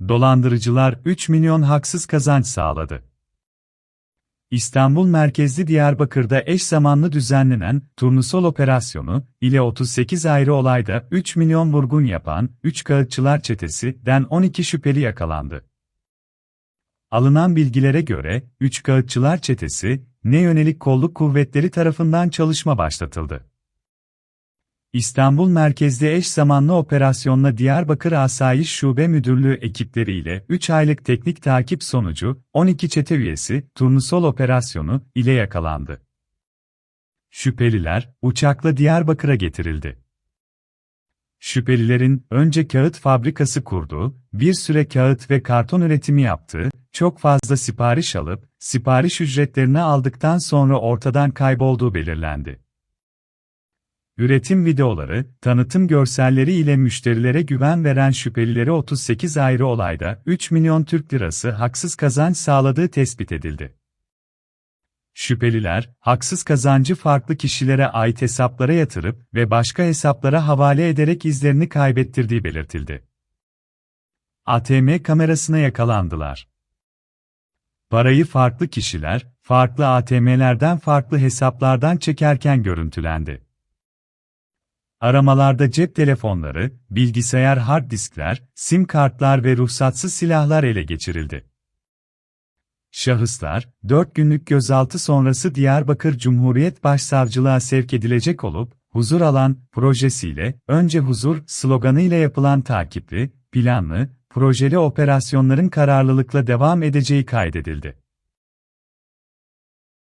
Dolandırıcılar 3 milyon haksız kazanç sağladı. İstanbul merkezli Diyarbakır'da eş zamanlı düzenlenen turnusol operasyonu ile 38 ayrı olayda 3 milyon vurgun yapan 3 kağıtçılar çetesinden 12 şüpheli yakalandı. Alınan bilgilere göre 3 kağıtçılar çetesi ne yönelik kolluk kuvvetleri tarafından çalışma başlatıldı. İstanbul merkezli eş zamanlı operasyonla Diyarbakır Asayiş Şube Müdürlüğü ekipleriyle 3 aylık teknik takip sonucu 12 çete üyesi turnusol operasyonu ile yakalandı. Şüpheliler uçakla Diyarbakır'a getirildi. Şüphelilerin önce kağıt fabrikası kurduğu, bir süre kağıt ve karton üretimi yaptığı, çok fazla sipariş alıp, sipariş ücretlerini aldıktan sonra ortadan kaybolduğu belirlendi. Üretim videoları, tanıtım görselleri ile müşterilere güven veren şüphelileri 38 ayrı olayda 3 milyon Türk lirası haksız kazanç sağladığı tespit edildi. Şüpheliler, haksız kazancı farklı kişilere ait hesaplara yatırıp ve başka hesaplara havale ederek izlerini kaybettirdiği belirtildi. ATM kamerasına yakalandılar. Parayı farklı kişiler, farklı ATM'lerden farklı hesaplardan çekerken görüntülendi. Aramalarda cep telefonları, bilgisayar hard diskler, sim kartlar ve ruhsatsız silahlar ele geçirildi. Şahıslar, 4 günlük gözaltı sonrası Diyarbakır Cumhuriyet Başsavcılığa sevk edilecek olup, Huzur Alan projesiyle, önce huzur sloganıyla yapılan takipli, planlı, projeli operasyonların kararlılıkla devam edeceği kaydedildi.